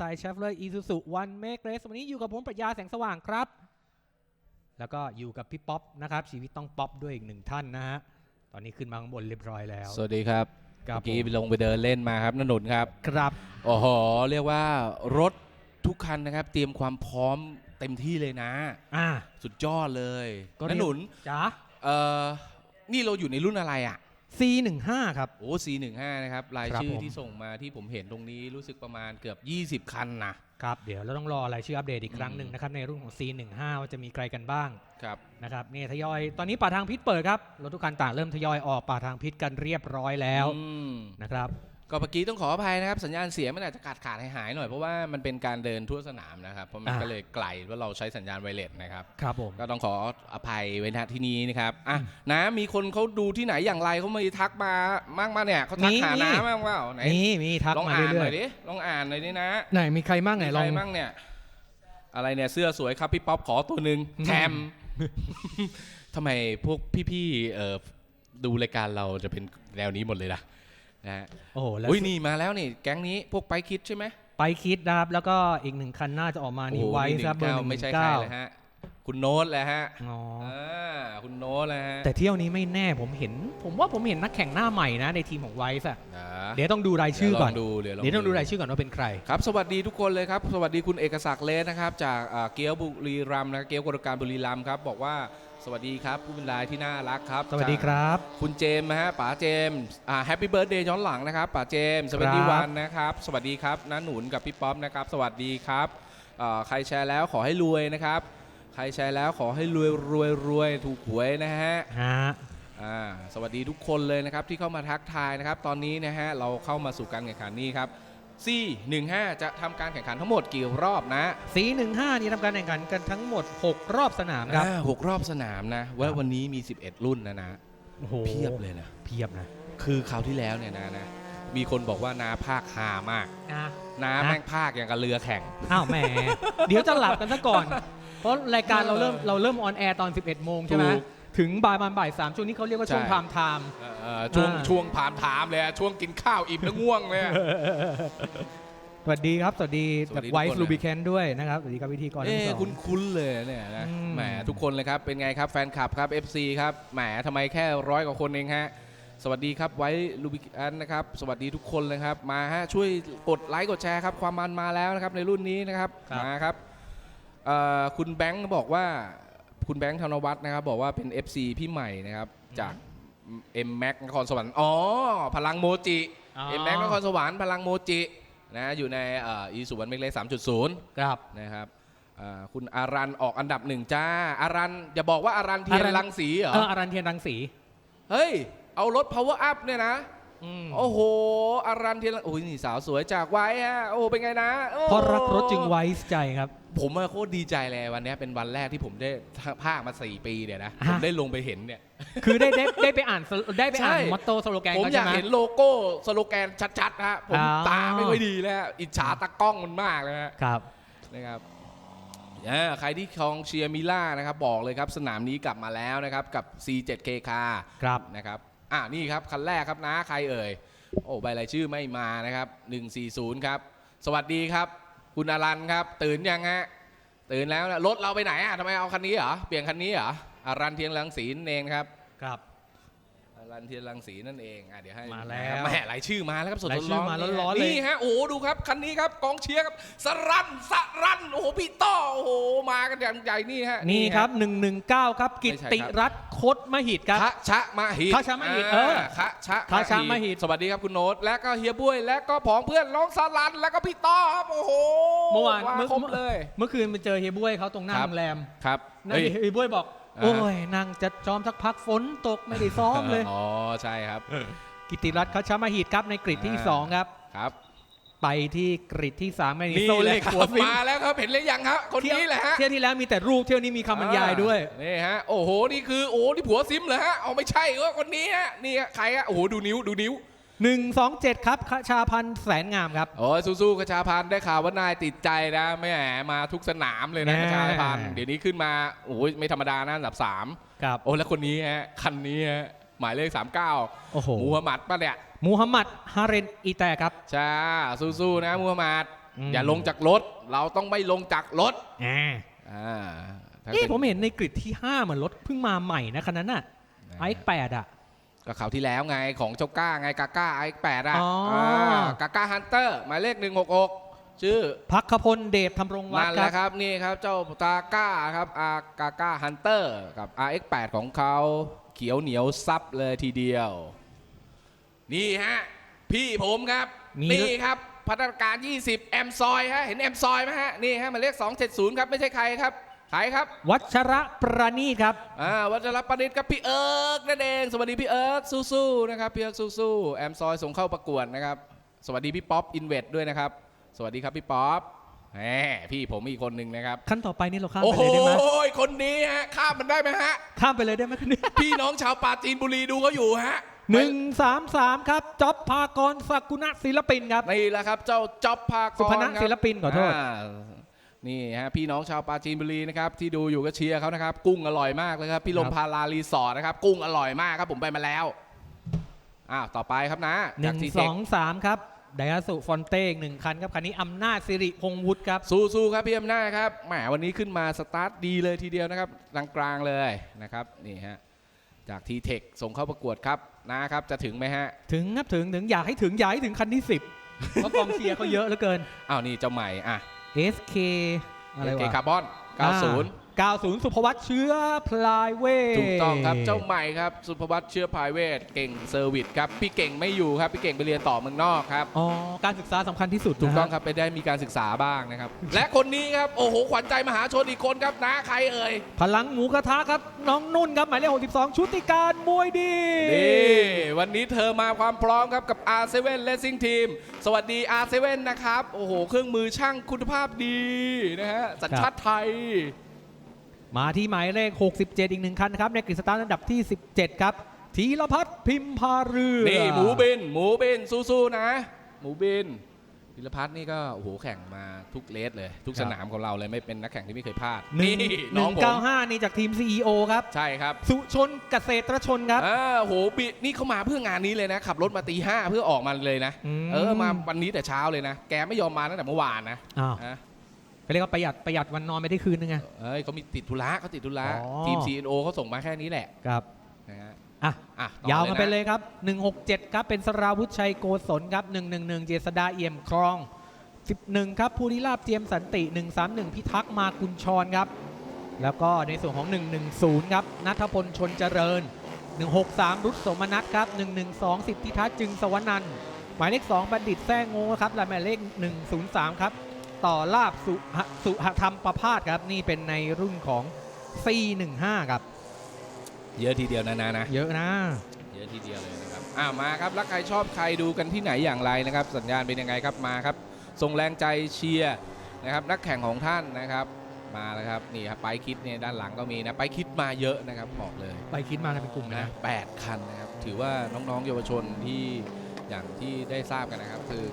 ไตล์เชฟเลอร์อีซูซูวันเมกเรสวันนี้อยู่กับผมปรัชญาแสงสว่างครับ แล้วก็อยู่กับพี่ป๊อปนะครับ ชีวิตต้องป๊อปด้วยอีกหนึ่งท่านนะฮะ ตอนนี้ขึ้นมาข้างบนเรียบร้อยแล้ว สวัสดีครับครับเมื่อกี้ผมลงไปเดินเล่นมาครับนนนท์ครับ ครับ โอ้โห เรียกว่ารถทุกคันนะครับ เตรียมความพร้อมเต็มที่เลยนะ อ่า สุดยอดเลยก็นเรียก นนท์จ๋าเอ่อนี่เราอยู่ในรุ่นอะไรอะ C15 ครับ โอ้ C15 นะครับ รายครับชื่อผม ที่ส่งมาที่ผมเห็นตรงนี้รู้สึกประมาณเกือบ 20 คันนะครับ เดี๋ยวเราต้องรอรายชื่ออัปเดตอีกครั้งอืมหนึ่งนะครับ ในรุ่นของ C15 ว่าจะมีใครกันบ้างครับ นะครับนี่ทยอย ตอนนี้ป่าทางพิษเปิดครับ รถทุกคันต่างเริ่มทยอยออกป่าทางพิษกันเรียบร้อยแล้วอืมนะครับ ก็เมื่อกี้ต้องขออภัยนะครับ สัญญาณเสียงมันอาจจะขาดขาดหายหายๆหน่อย เพราะว่ามันเป็นการเดินทั่วสนามนะครับ เพราะมันอ่าก็เลยไกลว่าเราใช้สัญญาณไวเลสนะครับ ครับผม ก็ต้องขออภัยไว้ณที่นี้นะครับอะนะมีคนเขาดูที่ไหนอย่างไรเขามีทักมามากมาเนี่ยเขาทักมีหามีน้ำบ้างเปล่าไหนนี่มีทักลองมาอ่านหเรื่น่ออยยดิลองอ่านหน่อยดินะๆไหนมีใครบ้างไหนมีลใคอรงบ้างเนี่ยอะไรเนี่ยเสื้อสวยครับพี่ป๊อปขอตัวหนึ่งอืมแถมทำไมพวกพี่ๆเอ่อดูรายการเราจะเป็นแนวนี้หมดเลยล่ะ นะฮะโอ้โหแล้วอุ้ยนี่มาแล้วนี่แก๊งนี้พวกไปคิดใช่ไหมไปคิดนะครับ แล้วก็อีกหนึ่งคันน่าจะออกมานี่โอ้โหไว้นี่ครับเบอร์ห19นึ่งไม่ใช่เก้าใครเลยฮะคุณโน้ตแหละฮะอ๋ออ่าคุณโน้ตแหละฮะแต่เที่ยวนี้ไม่แน่ผมเห็น ผมว่าผมเห็นนักแข่งหน้าใหม่นะในทีมของไวส์อะนะเดี๋ยวต้องดูรายชื่อก่อนเดี๋ยวลองดูเดี๋ยวลองเดี๋ยวต้องดูรายชื่อก่อนว่าเป็นใครครับสวัสดีทุกคนเลยครับ สวัสดีคุณเอกศักดิ์เลสนะครับ จากอ่าเกียวบุรีรัมย์นะเกียวกรการบุรีรัมย์ครับบอกว่า สวัสดีครับผู้บรรยายที่น่ารักครับสวัสดีครับ คุณเจมส์นะฮะป๋าเจมส์อ่าแฮปปี้เบิร์ดเดย์ย้อนหลังนะครับป๋าเจมส์สวัสดีครับวันนะครับ สวัสดีครับน้าหนุนกับพี่ป๊อปนะครับ สวัสดีครับอ่าใครแชร์แล้วขอให้รวยนะครับ ใครแชร์แล้วขอให้รวยรวยรวยถูกหวยนะฮะฮะอ่าสวัสดีทุกคนเลยนะครับที่เข้ามาทักทายนะครับ ตอนนี้นะฮะเราเข้ามาสู่การแข่งขันนี้ครับ C15 จะทำการแข่งขันทั้งหมดกี่รอบนะสีหนึ่งห้านี่ทำการแข่งขันกันทั้งหมด 6 รอบสนามครับอ่าหกรอบสนามนะว่าวันนี้มี 11 รุ่นนะนะ โอ้โหเพียบเลยนะ เพียบนะคือคราวที่แล้วเนี่ยนะนะมีคนบอกว่านาภาคหามาก อะ นานะ แม่งภาคอย่างกับเรือแข่ง อ้าวแหม เดี๋ยวจะหลับกันซะก่อน เพราะรายการเราเริ่มเราเริ่มออนแอร์ตอน 11 โมงใช่ไหมถูก ถึงบ่ายประมาณบ่ายสามช่วงนี้เขาเรียกว่าช่วงใช่ พามไทม์ เอ่อเอ่อช่วงอ่า ช่วงผ่านถามเลยอะช่วงกินข้าวอิ่มแล้วง่วงเลยอะ สวัสดีครับ สวัสดีสวัแบสบดีไวทุกคนฟ์เลย ลูบิแคนด้วยนะครับ สวัสดีครับวิธีกรทั้งเอ๊ะสอง คุ้นคุ้นๆเลยเนี่ยนะอืม แหมทุกคนเลยครับเป็นไงครับแฟนคลับครับ FC ครับแหมทำไมแค่ร้อยกว่าคนเองฮะสวัสดีครับไว้ลูบิอันนะครับสวัสดีทุกคนเลยครับมาฮะช่วยกดไลค์กดแชร์ครับความมันมาแล้วนะครับในรุ่นนี้นะครับมาครับเอ่อคุณแบงค์บอกว่า คุณแบงค์ธนวัฒน์นะครับ บอกว่าเป็น FC พี่ใหม่นะครับ จาก M Max นครสวรรค์อ๋อ พลังโมจิอ๋อ M Max นครสวรรค์พลังโมจินะอยู่ในเอ่อีสุวรรณเมกเล็ก3.0ครับ นะครับอ่าคุณอารันออกอันดับหนึ่งจ้า อารันอย่าบอกว่าอารันเทียนอารัน รังสีเหรอ เอออารันเทียนรังสี เฮ้ย เอารถ power up เนี่ยนะ อืม โอ้โหอารันเทียนรังโอ้ยนี่สาวสวยจากไว้ฮะโอ้เป็นไงนะโอ้เพราะรักรถจึงไว้ใจครับ ผมอะโคตรดีใจเลยวันเนี้ยเป็นวันแรกที่ผมได้ภาคมา4ปีเนี่ยนะฮะผมได้ลงไปเห็นเนี่ย คือได้ได้ได้ไปอ่านสได้ไปอ่านใช่ มอตโต้สโลแกนผมเขาอใช่ยากไหม เห็นโลโก้สโลแกนชัดๆฮะผมอ๋อ ตาไม่ค่อยดีแล้วอิจฉาตากล้องมันมากเลยฮะ ครับ นะครับอ่าใครที่คลองเชียร์มิล่านะครับบอกเลยครับ สนามนี้กลับมาแล้วนะครับ กับ C7K Car ครับ นะครับ อ่านี่ครับคันแรกครับนะใครเอ่ยโอ้ใบรายชื่อไม่มานะครับ 140 ครับ สวัสดีครับ คุณอรันครับ ตื่นยังฮะตื่นแล้วนะรถเราไปไหนอะทำไมเอาคันนี้เหรอเปลี่ยนคันนี้เหรออารันเทียงหลังศีนเองครับครับ รันเทียนรังสีนั่นเองอะเดี๋ยวให้มาแล้วแม่รายชื่อมาแล้วครับสดๆรายชื่อมาร้อนๆเลยนี่ฮะโอ้โหดูครับคันนี้ครับกองเชียร์ครับสรันสรันโอ้โหพี่ต้อโอ้โหมากันอย่างใหญ่นี่ฮะนี่ฮะครับ 119 ครับกิตไม่ใช่ติครับรัตน์คดมหิตครับคะชะมหิตคะชะมหิตเออคะชะคะชะมหิตสวัสดีครับคุณโน้ตและก็เฮียบุ้ยและก็ผองเพื่อนน้องสลันแล้วก็พี่ต้อครับโอ้โหเมื่อวานมาเมื่อครบเลยเมื่อคืนไปเจอเฮียบ้วยเขาตรงหน้าครับโรงแรมครับนั่นเฮ้ยเฮียบ้วยบอกอ่า โอ้ยนั่งจะซ้อมสักพักฝนตกไม่ได้ซ้อมเลย อ๋อใช่ครับ กิตติรัตน์คัชมาหิตครับในกริดที่อ่า2ครับ ครับ ไปที่กริดที่3ไม่นี่โซแหเล็ละกครัหัวบฟินมาแล้วครับเห็นหรือยังครับ คนนี้แหละฮะ เที่ยวที่แล้วมีแต่รูปเที่ยวนี้มีคำบรรยายด้วยอ่านี่ฮะ โอ้โห นี่คือ โอ้ นี่ผัวซิมเหรอฮะ เอาไม่ใช่เออคนนี้ฮะ นี่ฮะใครฮะ โอ้โห ดูนิ้ว ดูนิ้ว 127 ครับคชาพันธ์แสนงามครับ โอ้ยสู้ๆกระชาพันธ์ได้ข่าวว่านายติดใจนะไม่แหมมาทุกสนามเลยนะแน่ กระชาพันธ์เดี๋ยวนี้ขึ้นมาโอ้ยไม่ธรรมดานะอันดับสามครับ โอ้แล้วคนนี้ฮะคันนี้ฮะหมายเลข 39โอ้โห มูฮัมหมัดปะเนี่ยมูฮัมหมัดฮาเรนอีแตครับ จ้าสู้ๆนะมูฮัมหมัดมอย่าลงจากรถ เราต้องไม่ลงจากรถอ่าอ่าถ้าเอ๊ะเป็นผมเห็นในกริดที่ 5 เหมือนรถเพิ่งมาใหม่นะคันนั้นน่ะไอแปดอะ ก็ข่าวที่แล้วไงของเจ้าก้าไงกาก้าไอแปดอะอ๋ออ่ากาก้าฮันเตอร์หมายเลข166ชื่อพักขพลเดชทำรงวัฒนั่นน์แหครัละบครับนี่ครับเจ้าตาก้าครับอากาก้าฮันเตอร์กับ RX8 ของเขาเขียวเหนียวซับเลยทีเดียว นี่ฮะ พี่ผมครับ มี นี่ครับพัฒนาการ 20 แอมซอยฮะเห็นแอมซอยไหมฮะ นี่ฮะหมายเลข270 ครับ ไม่ใช่ใครครับ ใครครับ วัชระประณีตครับ อ่าวัชรประดิษฐ์กับพี่เอิร์กนั่นเอง สวัสดีพี่เอิร์กสู้ๆนะครับพี่เอิร์กสู้ๆแอมซอยส่งเข้าประกวดนะครับ สวัสดีพี่ป๊อปอินเวดด้วยนะครับ สวัสดีครับพี่ป๊อปแหมพี่ผมอีกคนหนึ่งนะครับ ขั้นต่อไปนี่เราข้ามโอ้ไปโหเลยได้ไหมคนนี้ฮะข้ามมันได้ไหมฮะ ข้ามไปเลยได้ไหมคันนี้พี่น้องชาวปราจีนบุรีดูเขาอยู่ฮะหนึ่งสามสามครับจ๊อบพากรสกุณะศิลปินครับ นี่แหละครับ เจ้าจ๊อบพากรสุพนัทครับศิลปินขอโทษา นี่ฮะพี่น้องชาวปราจีนบุรีนะครับที่ดูอยู่ก็เชียร์เขานะครับ กุ้งอร่อยมากเลยครับพี่ลมครับพารารีสอร์ทนะครับ กุ้งอร่อยมากครับผมไปมาแล้วอ้าวต่อไปครับนะหจากนึ่งทีสเทอคงสามครับไดอาสุฟอนเต้อีกหนึ่งคันครับคันนี้อำนาจสิริพงษ์วุฒิครับสู้ๆครับพี่อำนาจครับแหมวันนี้ขึ้นมาสตาร์ทดีเลยทีเดียวนะครับกลางๆเลยนะครับนี่ฮะจากทีเทคส่งเข้าประกวดครับนะครับจะถึงไหมฮะถึงครับถึงถึงอยากให้ถึงอยากให้ถึงคันที่10เพราะกองเชียร์เขาเยอะเหลือเกิน อ้าวนี่เจ้าใหม่อะ SK อะไรเกวะ คาร์บอน 90 90 สุภวัตเชื้อพลายเวทถูกต้องครับเจ้าใหม่ครับ สุภวัตเชื้อพายเวทเก่งเซอร์วิสครับพี่เก่งไม่อยู่ครับพี่เก่งไปเรียนต่อเมืองนอกครับอ๋อการศึกษาสำคัญที่สุดถูกต้องนะคฮะรับไปได้มีการศึกษาบ้างนะครับ และคนนี้ครับโอ้โหขวัญใจมหาชนอีกคนครับนะใครเอ่ยพลังหมูกระทะครับน้องนุ่นครับหมายเลข62 ชุติการมวยดีนี่วันนี้เธอมาความพร้อมครับกับ R7 Racing Team สวัสดี R7 นะครับโอ้โหเครื่องมือช่างคุณภาพดีนะฮะสัญชาติไทย มาที่หมายเลข 67 อีกหนึ่งคันนะครับ ในกฤษสตาร์ทอันดับที่ 17 ครับธีรพัฒน์พิมพาเรือนี่หมูบิน หมูบินสู้ๆนะ หมูบินพิรพัฒน์นี่ก็โอ้โหแข่งมาทุกเลสเลย ทุกสนามของเราเลยไม่เป็นนักแข่งที่ไม่เคยพลาดหนึ่งนี่หน้นึ่องงผมเก้าห้านี่จากทีม CEO ครับ ใช่ครับ สุชนเกษตรชนครับอ่าโหบินี่เขามาเพื่องานนี้เลยนะ ขับรถมาตีห้าเพื่อออกมาเลยนะอืมเออมาวันนี้แต่เช้าเลยนะ แกไม่ยอมมาตั้งแต่เมื่อวานนะอ้าวฮะ เขาเรียกว่าประหยัดประหยัดวันนอนไม่ได้คืนนึงไง เอ้ยเขามีติดธุระเขาติดธุระอ๋อ ทีม CNO เขาส่งมาแค่นี้แหละครับนะฮะอะ อะต่อยาวมาไปนะเลยครับ 167 ครับ เป็นสราวุธชัยโกศลครับ 111 เจษดาเอี่ยมครอง 11 ครับภูริลาบเจียมสันติ 131 พิทักษ์มากุญชรครับ แล้วก็ในส่วนของ 110 ครับนัทพลชนเจริญ 163 รุษสมนัทครับ 112 สิทธิทัศน์จึงสวนันท์หมายเลข 2 บัณฑิตแท้งโง่ครับและหมายเลข 103 ครับ ต่อลาบสุหสุหธรรมประพาสครับ นี่เป็นในรุ่นของ C15 ครับ เยอะทีเดียวนะนะนะ เยอะนะ เยอะทีเดียวเลยนะครับอ่ามาครับรักใครชอบใครดูกันที่ไหนอย่างไรนะครับ สัญญาณเป็นยังไงครับมาครับส่งแรงใจเชียร์นะครับ นักแข่งของท่านนะครับ มาแล้วครับนี่ครับไปคิดเนี่ยด้านหลังก็มีนะไปคิดมาเยอะนะครับบอกเลยไปคิดมากันเป็นกลุ่มเลยนะนะแปดคันนะครับ ถือว่าน้องๆเยาวชนที่อย่างที่ได้ทราบกันนะครับ คือ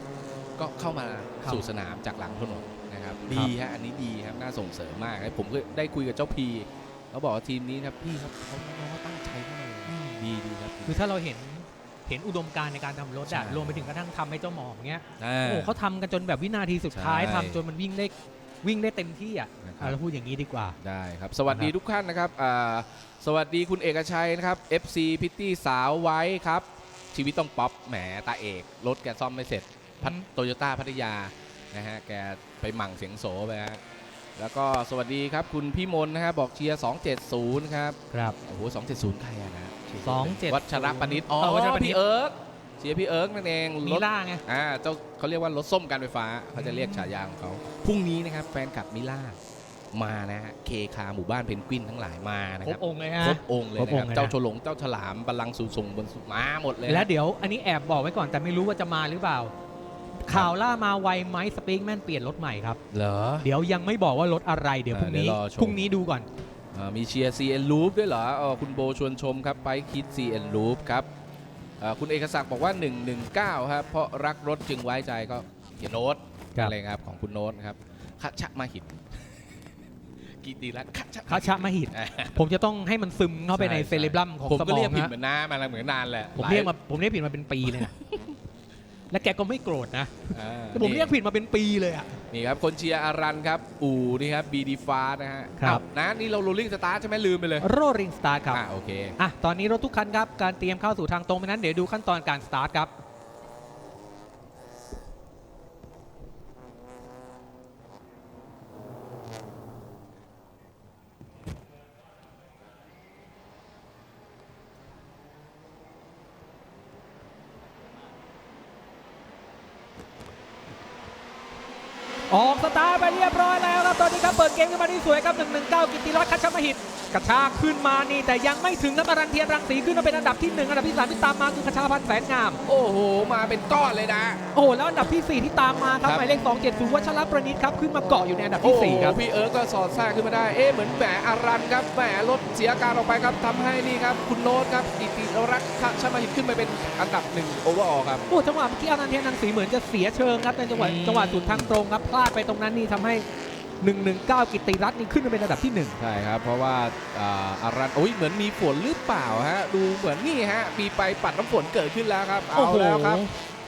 ก็เข้ามาครับสู่สนามจากหลังถนนนะครับดีฮะอันนี้ดีครับน่าส่งเสริมมากเลยผมก็ได้คุยกับเจ้าพีเขาบอกว่าทีมนี้ครับพี่ครับเขาน้องๆเขาตั้งใจมากเลยดีดีครับ คือถ้าเราเห็นเห็นอุดมการณ์ในการทำรถอะใช่รวมไปถึงกระทั่งทำให้เจ้าหมออย่างเงี้ยอ่าโอ้เขาทำกันจนแบบวินาทีสุดท้ายใช่ทำจนมันวิ่งได้วิ่งได้เต็มที่อะนะครับอะเราพูดอย่างนี้ดีกว่าได้ครับ สวัสดีนะครับทุกท่านนะครับอ่าสวัสดีคุณเอกชัยนะครับ FC พิตตี้สาวไว้ครับ ชีวิตต้องป๊อปแหมตาเอกรถแกซ่อมไม่เสร็จ พัทโตโยต้าพัทยานะฮะแกไปหมั่งเสียงโสไปฮะแล้วก็สวัสดีครับคุณพี่มนนะครับบอกเชียร์270 ครับ ครับ โอ้โห270 ใครอะนะ270 วัชรปณิตอ๋อเออวัชรปณิตพี่เอิร์กเชียร์พี่เอิร์กนั่นเองมีรถล่าไงอ่าเจ้าเขาเรียกว่ารถส้มการไฟฟ้าเขาจะเรียกฉายาของเขาพรุ่งนี้นะครับแฟนคลับมิล่ามานะฮะเคคาหมู่บ้านเพนกวินทั้งหลายมานะครครับบองค์เลยฮะครบองค์เลยครบนะอคงรับค์เลยนะเจ้าโฉลงเจ้าฉลามบัลลังก์สู่ทรงบนสุมาหมดเลยนะและเดี๋ยวอันนี้แอบบอกไว้ก่อนแต่ไม่รู้ว่าจะมาหรือเปล่า ข่าวล่ามาไวไหมสปีกแมนเปลี่ยนรถใหม่ครับ เหรอ เดี๋ยวยังไม่บอกว่ารถอะไรเดี๋ยวพรุ่งนี้เดี๋ยวรอชม พรุ่งนี้ดูก่อน อ่ามีเชียร์ CN Loop ด้วยเหรออ๋อคุณโบชวนชมครับ ไปคิด CN Loop ครับอ่าคุณเอกศักดิ์บอกว่า 119 ครับ เพราะรักรถจึงไว้ใจก็เขียนโน้ตครับ อะไรครับ ของคุณโน้ตนะครับคัชะมาหิตกีตีรัตน์คัชะ คาชะมหิต อ่า ผมจะต้องให้มันซึมเข้าไปในใช่เซเลบรัมของผมสมก็อเรียงกผิดฮะเหมือนน้ามาแล้วเหมือนนานแหละผมหลาเรียกมาผมเรียกผิดมาเป็นปีเลยนะ และแกก็ไม่โกรธนะอ่าแต่ผมเรียกผิดมาเป็นปีเลยอะ นี่ครับ คนเชียร์อารันครับ อู่นี่ครับบีดีฟ้านะฮะครับ อ้าวนะนี่เราโรลลิ่งสตาร์ทใช่ไหมลืมไปเลยโรริงสตาร์ทครับอ่าโอเค อะตอนนี้รถทุกคันครับ การเตรียมเข้าสู่ทางตรงไปนั้นเดี๋ยวดูขั้นตอนการสตาร์ทครับ ออกสตาร์ทไปเรียบร้อยแล้วครับตอนนี้ครับเปิดเกมขึ้นมาที่สวยครับ 119 กิตติรัตน์คัชมหิตกระชากขึ้นมานี่แต่ยังไม่ถึงครับอารันเทียนรังสีขึ้นมาเป็นอันดับที่ 1 อันดับที่ 3 ที่ตามมาคือคชาพันธ์แสนงาม โอ้โห มาเป็นก้อนเลยนะ โอ้โหแล้วอันดับทีสี่4 ที่ตามมาครับครับหมายเลข270วัชรประนิตครับขึ้นมาเกาะอยู่ในอันดับโอ้ที่โห4ครับพี่เอิร์กก็สอดแทรกขึ้นมาได้เอ๊ะเหมือนแหมอารันครับแหมรถเสียการออกไปครับทำให้นี่ครับคุณโน้ตครับอิติรักษ์ชมาหิตขึ้นไปเป็นอันดับหนึ่งโอเวอร์ออครับโอ้จังหวะเมื่อกี้อารันเทียนรังสีเหมือนจะเสียเชิงครับในจังหวะอืมจังหวะสุดทางตรงครับพลาดไปตรงนั้นนี่ทำให้ 119 กิตติรัตน์นี่ขึ้นมาเป็นอันดับที่ 1 ใช่ครับ เพราะว่าอ่าอารันโอ้ยเหมือนมีฝนหรือเปล่าฮะ ดูเหมือนนี่ฮะ มีไปปัดน้ำฝนเกิดขึ้นแล้วครับโอ้เอาโหแล้วครับ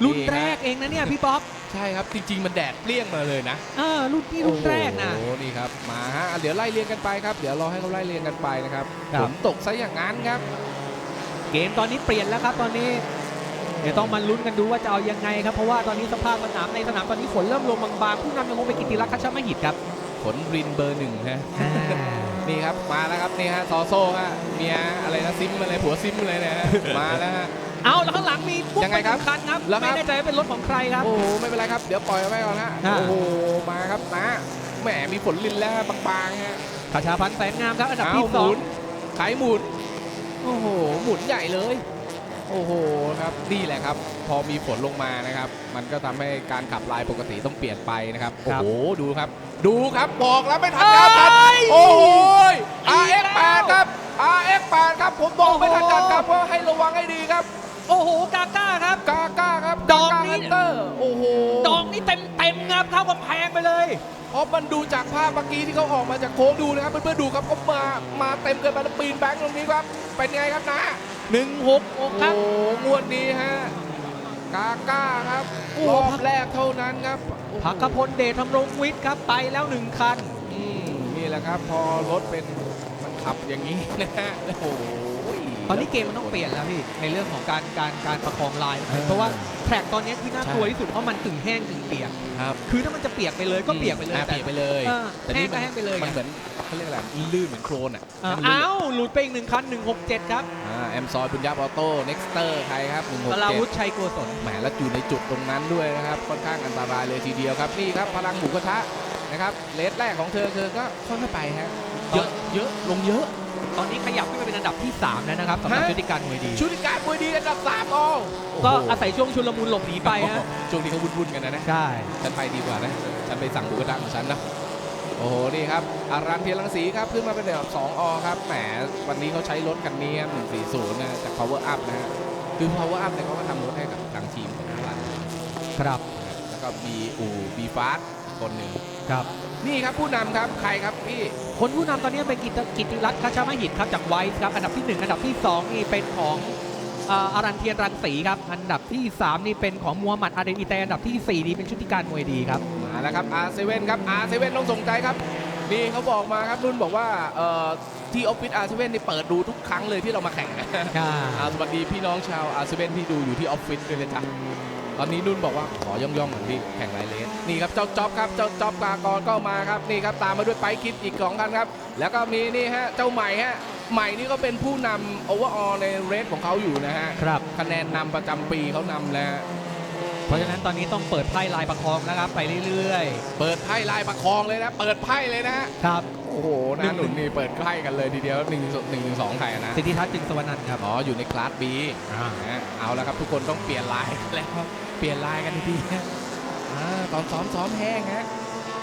รุ่นนี่ฮะแรกเองนะเนี่ยพี่ป๊อปใช่ครับ จริง ๆ มันแดดเปรี้ยงมาเลยนะ เออรุ่นนี่รุ่นแรกนะโอ้โหนี่ครับมาฮะอะเดี๋ยวไล่เรียงกันไปครับ เดี๋ยวรอให้เขาไล่เรียงกันไปนะครับครัฝบนตกซะอย่างนั้นครับ เกมตอนนี้เปลี่ยนแล้วครับตอนนี้ เดี๋ยวต้องมาลุ้นกันดูว่าจะเอายังไงครับ เพราะว่าตอนนี้สภาพสนามในสนามตอนนี้ฝนเริ่มลงบางๆผู้นำยังคงเป็นกิตติรัตน์คัชมหิตครับฝนรินเบอร์หนึ่งฮะนี่ครับมาแล้วครับนี่ฮะซอโซ่ฮะเมียอะไรนะซิมอะไรผัวซิมอะไรเนะฮะมาแล้วฮะเอาแล้วข้างหลังมีปุ๊บยังไงครับเป็นคันครับแล้วครับไม่แน่ใจว่าเป็นรถของใครครับโอ้โหไม่เป็นไรครับเดี๋ยวปล่อยไว้ก่อนฮะอ่าโอ้โหมาครับมาแหมมีฝนลินแล้วฮะบางๆฮะขชาพันธ์แสนงามครับอันดับเอาที่หสอมุงนขายหมุนโอ้โหหมุนใหญ่เลย โอ้โหครับนี่แหละครับ พอมีฝนลงมานะครับ มันก็ทำให้การขับลายปกติต้องเปลี่ยนไปนะครับ โอ้โหดูครับ ดูครับบอกแล้วไม่ทันแล้วทันโอ้โห RX8 ครับ RX8 ครับผมบอกไม่ทันกันครับว่าให้ระวังให้ดีครับ โอ้โหกาก้าครับกาก้าครับดอกนี้ฮันเตอร์โอ้โหดอกนี่เต็มเต็มๆครับเข้ากำแพงไปเลยเพราะมันดูจากภาพเมื่อกี้ที่เขาออกมาจากโค้งดูนะครับเพื่อนๆดูครับเขามามาเต็มเกินไปแล้วปีนแบงค์ตรงนี้ครับเป็นไงครับนะ 166ครับโอ้โหงวดนี้ฮะกาก้าครับโอ้โห รอบแรกเท่านั้นครับโอ้โหพักพลเดชทำรงวิทย์ครับไปแล้วหนึ่งคัน อืมนี่แหละครับ พอรถเป็นมันขับอย่างนี้นะฮะโอ้โห ตอนนี้เกมมันต้องเปลี่ยนแล้วพี่ในเรื่องของการการการประคองลายเออเพราะว่าแทร็กตอนนี้ที่น่ากลัวใช่ที่สุดเพราะมันกึ่งแห้งกึ่งเปียกครับคือถ้ามันจะเปียกไปเลยก็เปียกไปเลยอะแต่เปียกไปเลยเออแต่นี่แห้งก็แห้งไปเลยไงมันเหมือนเขาเรียกอะไรลื่นเหมือนโครนอะเออให้มันลื่นอ้าวหลุดไปอีกหนึ่งคัน167ครับอ่าแอมซอยบุญยับออโต้เน็กสเตอร์ใครครับสราวุ167ธชัยโกศลแหมแล้วอยู่ในจุดตรงนั้นด้วยนะครับค่อนข้างอันตรายเลยทีเดียวครับนี่ครับพลังหมูกระทะนะครับเลสแรกของเธอเธอก็ค่อยๆไปฮะเยอะเยอะลงเยอะ ตอนนี้ขยับขึ้นไปเป็นอันดับที่ 3 แล้วนะครับสำหรับฮะ ชุติการมวยดี ชุดการมวยดีอันดับสามอ๋อก็อาศัยช่วงชุลมุนหลบหนีไปฮะช่วงที่เขาวุ่นๆกันนะนะ ใช่ ฉันไปดีกว่านะ ฉันไปสั่งหมูกระทะของฉันนะ โอ้โห นี่ครับ อารันเพียรรังสีครับ ขึ้นมาเป็นอันดับ2อครับ แหม วันนี้เขาใช้รถคันนี้ครับ140 นะจาก power up นะฮะ คือ power up เนี่ยเขาก็ทำรถให้กับทางทีมของอารันครับ แล้วก็มีอูบีฟาส คนหนึ่งครับ นี่ครับผู้นำครับใครครับพี่คนผู้นำตอนนี้เป็นกิตกิตติรัตน์คัชมาหิตครับจากไวท์ครับ อันดับที่ 1 อันดับที่ 2 นี่เป็นของอ่าอารันเทียนรังสีครับ อันดับที่ 3 นี่เป็นของมัวหมัดอาเดนอีแต่อันดับทีสี่ 4 นี่เป็นชุติการมวยดีครับ มาแล้วครับ R7 ครับ R7 ต้องส่งใจครับ นี่เขาบอกมาครับนุ่นบอกว่าเอ่อที่ออฟฟิศ R7 นี่เปิดดูทุกครั้งเลยที่เรามาแข่งนะ อ่าสวัสดีพี่น้องชาว R7 ที่ดูอยู่ที่ออฟฟิศด้วยนะจ๊ะ ตอนนี้นุ่นบอกว่าขอย่องย่องๆหน่อยพี่แข่งไรเลสนี่ครับเจ้าจ๊อบครับเจ้าจ๊อบกากรก็มาครับนี่ครับตามมาด้วยไปคิดอีกสองคันครับ แล้วก็มีนี่ฮะเจ้าใหม่ฮะใหม่นี่ก็เป็นผู้นำโอเวอร์ออในเรสของเขาอยู่นะฮะครับคะแนนนำประจำปีเขานำแล้วเพราะฉะนั้นตอนนี้ต้องเปิดไพ่ลายประคองนะครับไปเรื่อยเปิดไพ่ลายประคองเลยนะ เปิดไพ่เลยนะฮะๆครับโอ้โหนะหนุนนี่เปิดไพ่กันเลยทีเดียว1นึ่งหนึ่งสองไข่นะสิทธิทัศน์จึงสวรรณันท์ครับอ๋ออยู่ในคลาส B นะเอาแล้วครับทุกคนต้องเปลี่ยนลายกันแล้วเปลี่ยนลายกันดีๆฮะอ่าตอนซ้อมซ้อมแห้งฮะ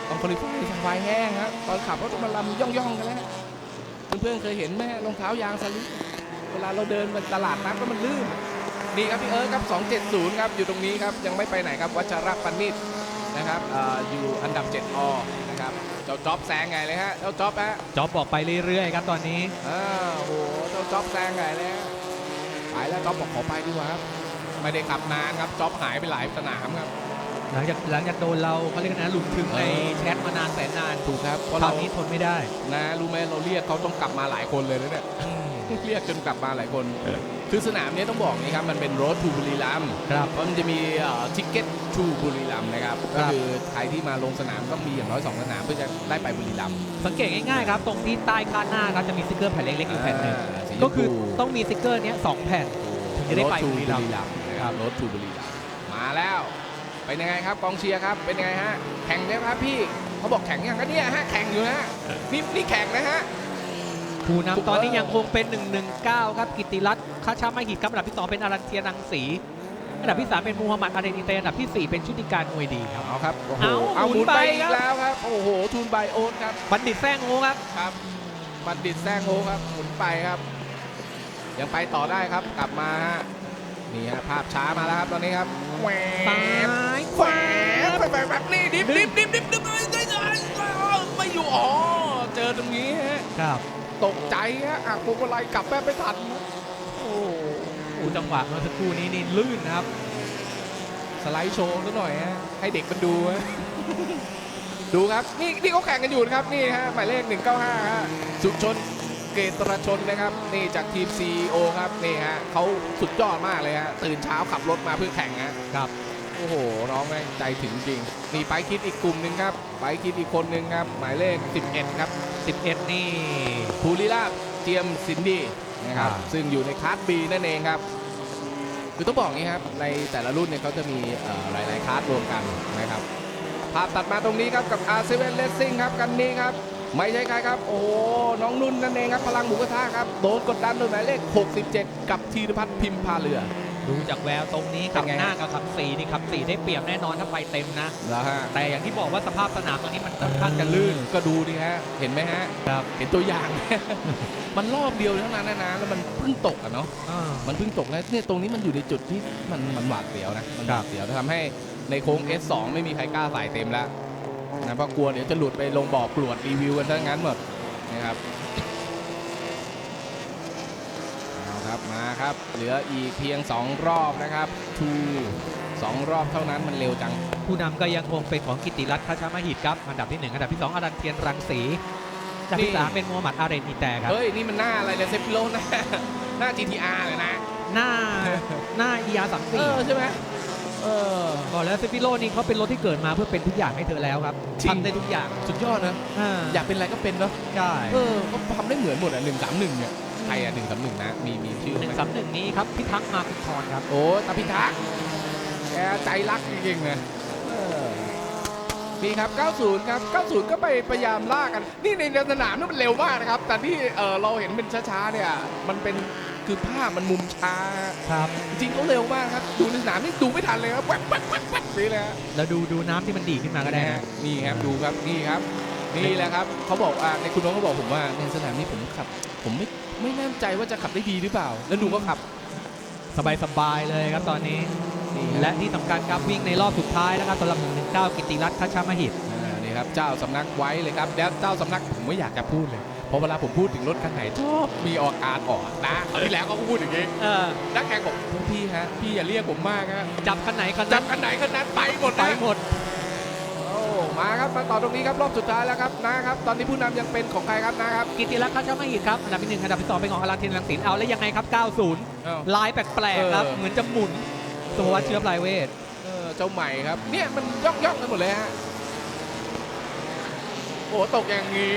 ตอนคอลิฟายทางไฟแห้งฮะตอนขับก็ต้องมาลำย่องๆกันแล้วฮะเพื่อนๆเคยเห็นไหมรองเท้ายางสลิปเวลาเราเดินไปตลาดนัดก็มันลื่นนี่ครับพี่เอิร์ธครับ 270 ครับ อยู่ตรงนี้ครับ ยังไม่ไปไหนครับ วัชรปนิตนะครับอ่าอยู่อันดับ 7 อ นะครับ เจ้าจ๊อบแซงไงเลยฮะ เจ้าจ๊อบฮะจ็อบบอกไปเรื่อยๆครับตอนนี้อ่าโอ้โห เจ้าจ๊อบแซงไงเลยฮะไปแล้วจ๊อบบอกขอไปดีกว่าครับ ไม่ได้ขับนานครับจ็อบหายไปหลายสนามครับ หลังจากหลังจากโดนเราเขาเรียกนะหลุมถึงในเออแชทมานานแสนนานถูกครับ เพราะคราเราวนี้ทนไม่ได้ นะ รู้ไหมเราเรียกเขาต้องกลับมาหลายคนเลยนะเนี่ย เรียกจนกลับมาหลายคน คือสนามเนี้ต้องบอกนี่ครับมันเป็นรถทูบุรีรัมย์ครับเพราะมันจะมีทิกเก็ตทูบุรีรัมย์นะครับคก็รับคือใครที่มาลงสนามต้องมีอย่างน้อยสองสนามเพื่อจะได้ไปบุรีรัมย์สังเกตง่ายๆครับ ตรงที่ใต้คานหน้าครับจะมีสติกเกอร์แผ่นเล็กๆอยู่แผ่นหนึ่งอ่าสีชมพูก็คือต้องมีสติกเกอร์เนี้ยสองแผ่นถึงจะได้ไปรถทูบุบุรีรีรัรัมมย์ย์นะครับรถทูบุรีรัมย์มาแล้วเป็นยังไงครับกองเชียร์ครับเป็นยังไงฮะแข่งได้ไหมครับพี่เขาบอกแข่งยังก็เนี่ยฮะแข่งอยู่นะฮะนี่นี่แข่งนะฮะ ผู้นำตอนนี้ยังคงเป็น 119 ครับกิติรัตน์คาชามาหิตครับอันดับที่ 2 เป็นอารันเทียรังสีอันดับที่ 3 เป็นมูฮัมหมัดอาเดนิเตอันดับทีสี่4 เป็นชุติการมวยดีครับ เอาครับโอ้โหเอาเอาหหมุมุนนไปไปคอีรับกแล้วครับ โอ้โหทุนใบโอนครับ บัณฑิตแซงโง่ครับครับ บัณฑิตแซงโอครับหมุนไปครับ ยังไปต่อได้ครับกลับมาฮะนี่ฮะภาพช้ามาแล้วครับตอนนี้ครับแหวซ้าบยแหวบไปแบบนี้ดิบดิบดิบดิบดิบเอ้ยเอ้ยเอ้ยเอ้ยไม่อยู่อ๋อเจอตรงนี้ฮะครับ ตกใจฮะอะพวงมาลัยกลับแป๊บไม่ทัน โอ้โอ้จังหวะเมื่อสักครู่นี้นี่ลื่นนะครับ สไลด์โชว์ซะหน่อยฮะให้เด็กมันดูฮะดูครับ นี่นี่เขาแข่งกันอยู่นะครับ นี่ฮะหมายเลข 195ฮะสุชนเกตรชนนะครับ นี่จากทีม CEO ครับ นี่ฮะเขาสุดยอดมากเลยฮะตื่นเช้าขับรถมาเพื่อแข่งฮะครับโอ้โห น้องแม่งใจถึงจริงนี่ไปคิดอีกกลุ่มหนึ่งครับ ไปคิดอีกคนหนึ่งครับ หมายเลข 11 ครับ 11 นี่ภูริราชเจียมสินดีนะครับอ่าซึ่งอยู่ในคลาส B นั่นเองครับคือต้องบอกอย่างนี้ครับ ในแต่ละรุ่นเนี่ยเขาจะมีเอ่อหลาย ๆคลาสรวมกันนะครับ ภาพตัดมาตรงนี้ครับกับ R7 Racing ครับกันนี้ครับไม่ใช่ใครครับ โอ้โหน้องนุ่นนั่นเองครับ พลังหมูกระทะครับ โดนกดดันโดยหมายเลข 67 กับธีรพัฒน์พิมพาเรือ ดูจากแววตรงนี้ขับเป็นไงหน้ากับขับสีนี่ขับสีได้เปรียบแน่นอนถ้าไปเต็มนะแล้วฮะแต่อย่างที่บอกว่าสภาพสนามตรงนี้มันค่อนข้างจะลื่นก็ดูดิฮะ เห็นไหมฮะครับเห็นตัวอย่าง มันรอบเดียวเท่านั้นนะนะแล้วมันเพิ่งตกอะเนาะอ่ามันเพิ่งตกแล้วเนี่ยตรงนี้มันอยู่ในจุดที่มันมันหวาดเสียวนะมันหครัวาบดเสียวทำให้ในโค้ง S2 ไม่มีใครกล้าใส่เต็มแล้วนะเพราะกลัวเดี๋ยวจะหลุดไปลงบ่อกรวดรีวิวกันทั้งนั้นหมดนะครับเอา ครับมาครับ เหลืออีกเพียง 2 รอบนะครับทูสองรอบเท่านั้นมันเร็วจัง ผู้นำก็ยังคงเป็นของกิติรัตน์คาชามาหิตครับ อันดับที่ 1 อันดับที่ 2อารันเทียนรังสีอันดับที่นี่ 3 เป็นมูฮัมหมัดอาเรนอีแตครับ เฮ้ย นี่มันหน้าอะไรเนี่ยเซฟิโลหน้าหน้า GTR เลยนะ หน้า หน้า ER 3เออ4ใช่ไหมเออ ก่อนแล้วเซฟิโลนี่เขาเป็นรถที่เกิดมาเพื่อเป็นทุกอย่างให้เธอแล้วครับจริง ทำได้ทุกอย่างสุดยอดนะอ่าอยากเป็นอะไรก็เป็นเนาะ ใช่ เออก็ทำได้เหมือนหมดอะหนึ่งสามหนึ่งเนี่ย ใครอะหนึ่งสามหนึ่งนะ มีมีชื่อหนึ่ไหมงสามหนึ่งนี้ครับพิทักษ์มาคุณทรครับ โอ้ตาพิทักษ์แกใจรักจริงๆนะเออนี่ครับ 90 ครับ 90 ก็ไปพยายามล่ากัน นี่ในสนามนี่มันเร็วมากนะครับ แต่ที่เออเราเห็นเป็นช้าๆเนี่ย มันเป็นคือภาพมันมุมช้า ครับ จริงๆเขาเร็วมากครับ ดูในสนามนี่ดูไม่ทันเลยครับแว๊บแว๊บแว๊บแว๊บนี่เลยฮะ แล้วดูดูน้ำที่มันดีขึ้นมาก็ได้นะ นี่ครับดูครับนี่ครับ นี่แหละครับเขาบอกอ่าในคุณน้องเขาบอกผมว่าในสนามนี้ผมขับ ผมไม่ ไม่แน่ใจว่าจะขับได้ดีหรือเปล่า แล้วดูก็ขับสบายสบายๆเลยครับตอนนี้นี่และที่สำคัญครับวิ่งในรอบสุดท้ายนะครับสำหรับ119กิติรัตน์คาชามาหิตอ่านี่ครับเจ้าสำนักไว้เลยครับ แล้วเจ้าสำนักผมไม่อยากจะพูดเลยเพราะเวลาผมพูดถึงรถคันไหนชอบมีออกอาการออกนะคราวที่แล้วเขาก็พูดอย่างนี้เออนักแข่งบอกพี่ฮะพี่อย่าเรียกผมมากฮะจับคันไหนคันจันั้บนคันไหนคันนั้นไปหมดไปนะหมดโอ้ มาครับมาต่อตรงนี้ครับรอบสุดท้ายแล้วครับนะครับตอนนี้ผู้นำยังเป็นของใครครับนะครับกิติรัตน์คาชามาหิตครับอันดับที่หนึ่งอันดับที่สองเป็นของอาราเทนรังสินเอาแล้วยังไงครับ 90เอ้าลายแปลกๆครับเออเหมือนจะหมุนสมวัติเชื้อปลายเวทเออเจ้าใหม่ครับเนี่ยมันย่องย่องกันหมดเลยฮะโอ้ตกอย่างนี้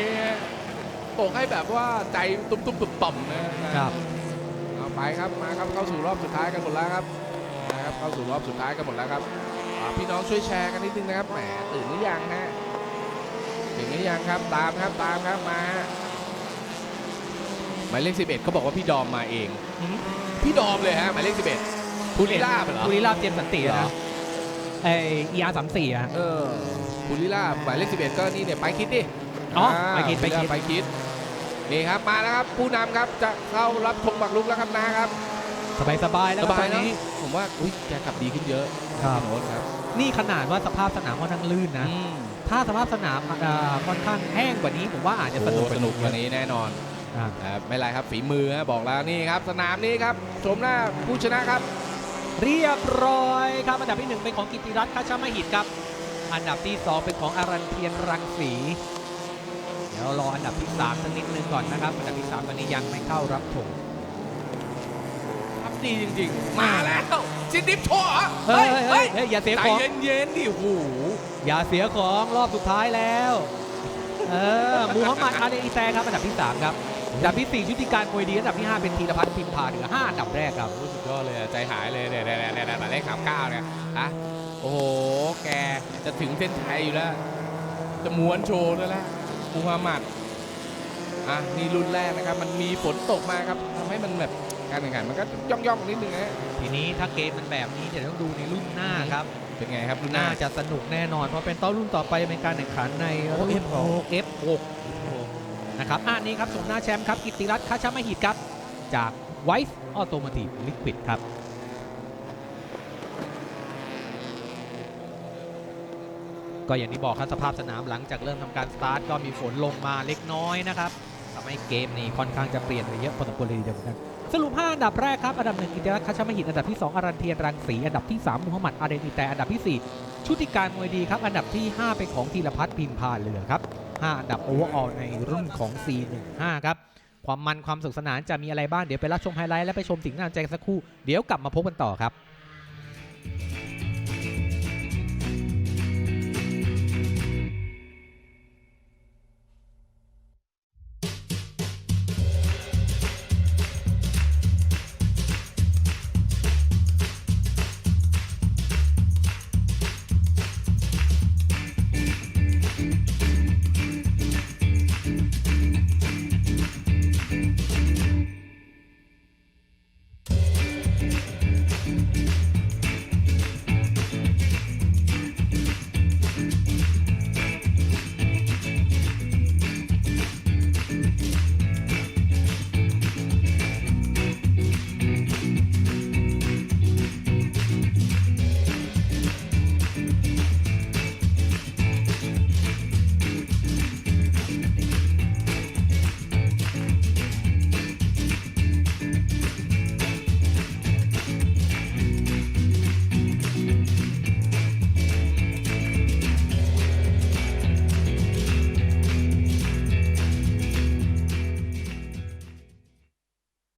ตกให้แบบว่าใจตุ้มตุ้มตุ่มต่อมนะครับเอาไปครับมาครับเข้าสู่รอบสุดท้ายกันหมดแล้วครับนะครับเข้าสู่รอบสุดท้ายกันหมดแล้วครับอ่า พี่น้องช่วยแชร์กันนิดนึงนะครับแหมตื่นหรือยังฮะตื่นหรือยังครับตามครับตามครับมาฮะหมายเลข11เขาบอกว่าพี่ดอมมาเอง พี่ดอมเลยฮะหมายเลข11ภูริลาบเหรอภูริลาบเจมส์สันติเหรอนะไอเอีอาร์สามสี่อะเออภูริลาบหมายเลข11ก็นี่เนี่ยไปคิดดิอ๋ออ่าไปคิดไปคิดภูริลาบไปคิดนี่ครับมาแล้วครับผู้นำครับจะเข้ารับธงบักลุกแล้วครับนะครับ สบายสบายๆแล้วสครับบาตยอนนะนี้ ผมว่าอุ้ยแกขับดีขึ้นเยอะครับโน้ตครับ นี่ขนาดว่าสภาพสนามค่อนข้างลื่นนะอืมถ้าสภาพสนามอ่าค่อนข้างแห้งกว่านี้ ผมว่าอาจจะสโอ้นุกสนุกกว่านี้แน่นอนอ่าครับไม่เป็นไรครับฝีมือฮะบอกแล้วนี่ครับ สนามนี้ครับชมหน้าผู้ชนะครับ เรียบร้อยครับอันดับที่หนึ่งเป็นของกิติรัตน์คาชามหิตครับ อันดับที่สองเป็นของอารันเทียนรังสีเดี๋ยวรออันดับที่สามสักนิดนึงก่อนนะครับ อันดับที่สามตอนนี้ยังไม่เข้ารับธงครับ ดีจริงๆ มาแล้วชินดิฟโชว์เหรอเฮ้ยเฮ้ยเฮ้ยอย่าเสียใจของเย็นๆดิโอ้โหอย่าเสียของรอบสุดท้ายแล้วเออมูฮัมหมัดอาเดอีแซครับอันดับที่ 3 ครับอันดับที่4ชุติการมวยดีอันดับที่ 5 เป็นธีรพัฒน์พิมพาเหนือ5อันดับแรกครับรู้สึกยอดเลยอะใจหายเลยเนี่ยเนี่ยเนี่ยเนี่ยหมายเลขสามเก้าเนี่ยอะโอ้โห แกจะถึงเส้นชัยอยู่แล้ว จะม้วนโชว์ด้วยแล้วมูฮัมหมัดอะนี่รุ่นแรกนะครับ มันมีฝนตกมาครับทำให้มันแบบ การแข่งขันมันก็ย่องย่องๆนิดนึงนะทีนี้ถ้าเกมมันแบบนี้เดี๋ยวต้องดูในรุ่นหน้าครับ เป็นไงครับรุ่นหน้าน่าจะสนุกแน่นอน เพราะเป็นต้นรุ่นต่อไปเป็นการแข่งขันในรุ่น F6 F6 นะครับอันนี้ครับชมหน้าแชมป์ครับกิตติรัตน์คาชามหิตครับ จากไวส์ออโตม i v ลิควิดครับก็อย่างที่บอกครับสภาพสนามหลังจากเริ่มทำการสตาร์ทก็มีฝนลงมาเล็กน้อยนะครับทำให้เกมนี้ค่อนข้างจะเปลี่ยนไปเยอะพอสมควรเลยทีเดียวเหมือนกัน สรุป 5 อันดับแรกครับ อันดับ 1 กิติรัตน์คัชมหิต อันดับที่ 2อารันเทียนรังสี อันดับที่ 3มูฮัมหมัด อาเดนอิแต่ อันดับที่ 4 ชุติการมวยดีครับ อันดับที่ 5 เป็นของธีรพัฒน์พิมพาเรือครับ 5 อันดับโอเวอร์ออลในรุ่นของ C15 ครับ ความมันความสนุกสนานจะมีอะไรบ้าง เดี๋ยวไปรับชมไฮไลท์และไปชมสิ่งน่าสนใจสักครู่ เดี๋ยวกลับมาพบกันต่อครับ